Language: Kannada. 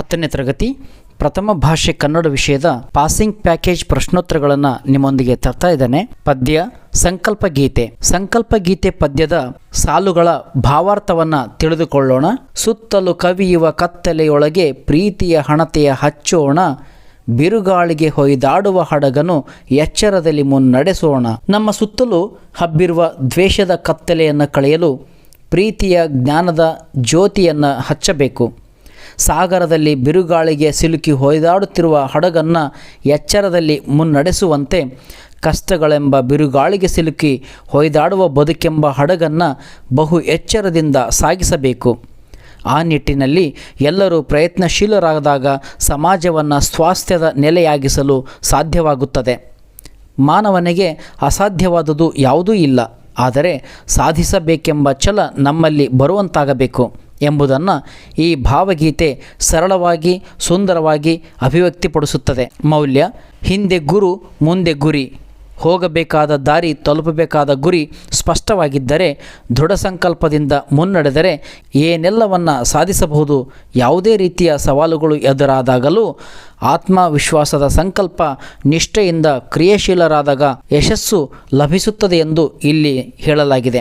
ಹತ್ತನೇ ತರಗತಿ ಪ್ರಥಮ ಭಾಷೆ ಕನ್ನಡ ವಿಷಯದ ಪಾಸಿಂಗ್ ಪ್ಯಾಕೇಜ್ ಪ್ರಶ್ನೋತ್ತರಗಳನ್ನು ನಿಮ್ಮೊಂದಿಗೆ ತರ್ತಾ ಇದ್ದೇನೆ. ಪದ್ಯ ಸಂಕಲ್ಪ ಗೀತೆ. ಸಂಕಲ್ಪ ಗೀತೆ ಪದ್ಯದ ಸಾಲುಗಳ ಭಾವಾರ್ಥವನ್ನು ತಿಳಿದುಕೊಳ್ಳೋಣ. ಸುತ್ತಲೂ ಕವಿಯುವ ಕತ್ತಲೆಯೊಳಗೆ ಪ್ರೀತಿಯ ಹಣತೆಯ ಹಚ್ಚೋಣ. ಬಿರುಗಾಳಿಗೆ ಹೊಯ್ದಾಡುವ ಹಡಗನು ಎಚ್ಚರದಲ್ಲಿ ಮುನ್ನಡೆಸೋಣ. ನಮ್ಮ ಸುತ್ತಲೂ ಹಬ್ಬಿರುವ ದ್ವೇಷದ ಕತ್ತಲೆಯನ್ನು ಕಳೆಯಲು ಪ್ರೀತಿಯ ಜ್ಞಾನದ ಜ್ಯೋತಿಯನ್ನು ಹಚ್ಚಬೇಕು. ಸಾಗರದಲ್ಲಿ ಬಿರುಗಾಳಿಗೆ ಸಿಲುಕಿ ಹೊಯ್ದಾಡುತ್ತಿರುವ ಹಡಗನ್ನು ಎಚ್ಚರದಲ್ಲಿ ಮುನ್ನಡೆಸುವಂತೆ ಕಷ್ಟಗಳೆಂಬ ಬಿರುಗಾಳಿಗೆ ಸಿಲುಕಿ ಹೊಯ್ದಾಡುವ ಬದುಕೆಂಬ ಹಡಗನ್ನು ಬಹು ಎಚ್ಚರದಿಂದ ಸಾಗಿಸಬೇಕು. ಆ ನಿಟ್ಟಿನಲ್ಲಿ ಎಲ್ಲರೂ ಪ್ರಯತ್ನಶೀಲರಾದಾಗ ಸಮಾಜವನ್ನು ಸ್ವಾಸ್ಥ್ಯದ ನೆಲೆಯಾಗಿಸಲು ಸಾಧ್ಯವಾಗುತ್ತದೆ. ಮಾನವನಿಗೆ ಅಸಾಧ್ಯವಾದುದು ಯಾವುದೂ ಇಲ್ಲ, ಆದರೆ ಸಾಧಿಸಬೇಕೆಂಬ ಛಲ ನಮ್ಮಲ್ಲಿ ಬರುವಂತಾಗಬೇಕು. ಎಂಬುದನ್ನು ಈ ಭಾವಗೀತೆ ಸರಳವಾಗಿ, ಸುಂದರವಾಗಿ ಅಭಿವ್ಯಕ್ತಿಪಡಿಸುತ್ತದೆ. ಮೌಲ್ಯ, ಹಿಂದೆ ಗುರು, ಮುಂದೆ ಗುರಿ. ಹೋಗಬೇಕಾದ ದಾರಿ, ತಲುಪಬೇಕಾದ ಗುರಿ ಸ್ಪಷ್ಟವಾಗಿದ್ದರೆ, ದೃಢ ಸಂಕಲ್ಪದಿಂದ ಮುನ್ನಡೆದರೆ ಏನೆಲ್ಲವನ್ನು ಸಾಧಿಸಬಹುದು, ಯಾವುದೇ ರೀತಿಯ ಸವಾಲುಗಳು ಎದುರಾದಾಗಲೂ ಆತ್ಮವಿಶ್ವಾಸದ ಸಂಕಲ್ಪ ನಿಷ್ಠೆಯಿಂದ ಕ್ರಿಯಾಶೀಲರಾದಾಗ ಯಶಸ್ಸು ಲಭಿಸುತ್ತದೆ ಎಂದು ಇಲ್ಲಿ ಹೇಳಲಾಗಿದೆ.